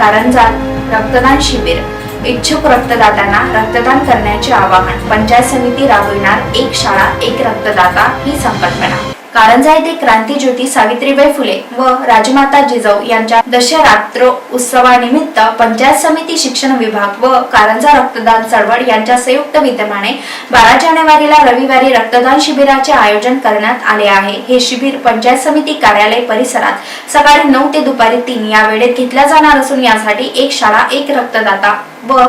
कारंजात रक्तदान शिबिर इच्छुक रक्तदात्यांना रक्तदान करण्याचे आवाहन पंचायत समिती राबविणार एक शाळा एक रक्तदाता ही संकल्पना. कारंजा येथे क्रांतीज्योती सावित्रीबाई फुले व राजमाता जिजाऊ यांच्या दशरात्र उत्सवानिमित्त पंचायत समिती शिक्षण विभाग व कारंजा रक्तदान चळवळ यांच्या संयुक्त विद्यमाने बारा जानेवारीला रविवारी रक्तदान शिबिराचे आयोजन करण्यात आले आहे. हे शिबिर पंचायत समिती कार्यालय परिसरात सकाळी नऊ ते दुपारी तीन या वेळेत घेतल्या जाणार असून यासाठी एक शाळा एक रक्तदाता व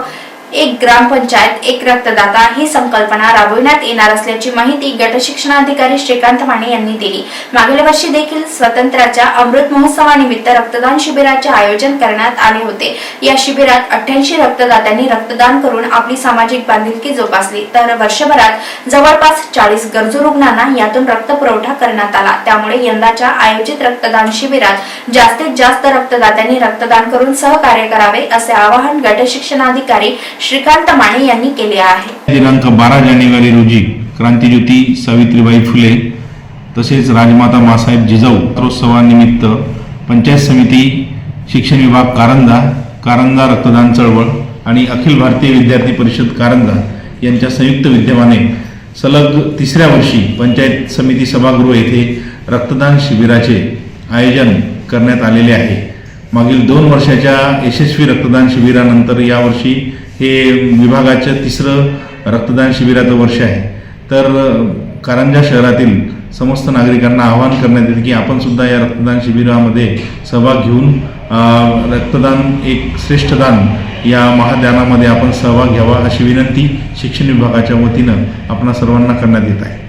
एक ग्रामपंचायत एक रक्तदाता ही संकल्पना राबविण्यात येणार असल्याची माहिती गट शिक्षणाधिकारी श्रीकांत माने यांनी दिली. मागील वर्षी देखील स्वातंत्र्याच्या अमृत महोत्सवानिमित्त रक्तदान शिबिराचे आयोजन करण्यात आले होते. या शिबिरात अठ्ठ्याऐंशी रक्तदात्यांनी रक्तदान करून आपली सामाजिक बांधिलकी जोपासली. तर वर्षभरात जवळपास चाळीस गरजू रुग्णांना यातून रक्त पुरवठा करण्यात आला. त्यामुळे यंदाच्या आयोजित रक्तदान शिबिरात जास्तीत जास्त रक्तदात्यांनी रक्तदान करून सहकार्य करावे असे आवाहन गट शिक्षणाधिकारी श्रीकांत माने यांनी केले आहे. दिनांक बारा जानेवारी रोजी क्रांतीज्योती सावित्रीबाई फुले तसेच राजमाता मासाहेब जिजाऊ रथोत्सवानिमित्त पंचायत समिती शिक्षण विभाग कारंदा कारंदा रक्तदान चळवळ आणि अखिल भारतीय विद्यार्थी परिषद कारंजा यांच्या संयुक्त विद्यमाने सलग तिसऱ्या वर्षी पंचायत समिती सभागृह येथे रक्तदान शिबिराचे आयोजन करण्यात आलेले आहे. मागील दोन वर्षाच्या यशस्वी रक्तदान शिबिरानंतर यावर्षी हे विभागाचं तिसरं रक्तदान शिबिराचं वर्ष आहे. तर कारंजा शहरातील समस्त नागरिकांना आवाहन करण्यात येते की आपणसुद्धा या रक्तदान शिबिरामध्ये सहभाग घेऊन रक्तदान एक श्रेष्ठ दान या महादानामध्ये आपण सहभाग घ्यावा अशी विनंती शिक्षण विभागाच्या वतीनं आपणा सर्वांना करण्यात येत आहे.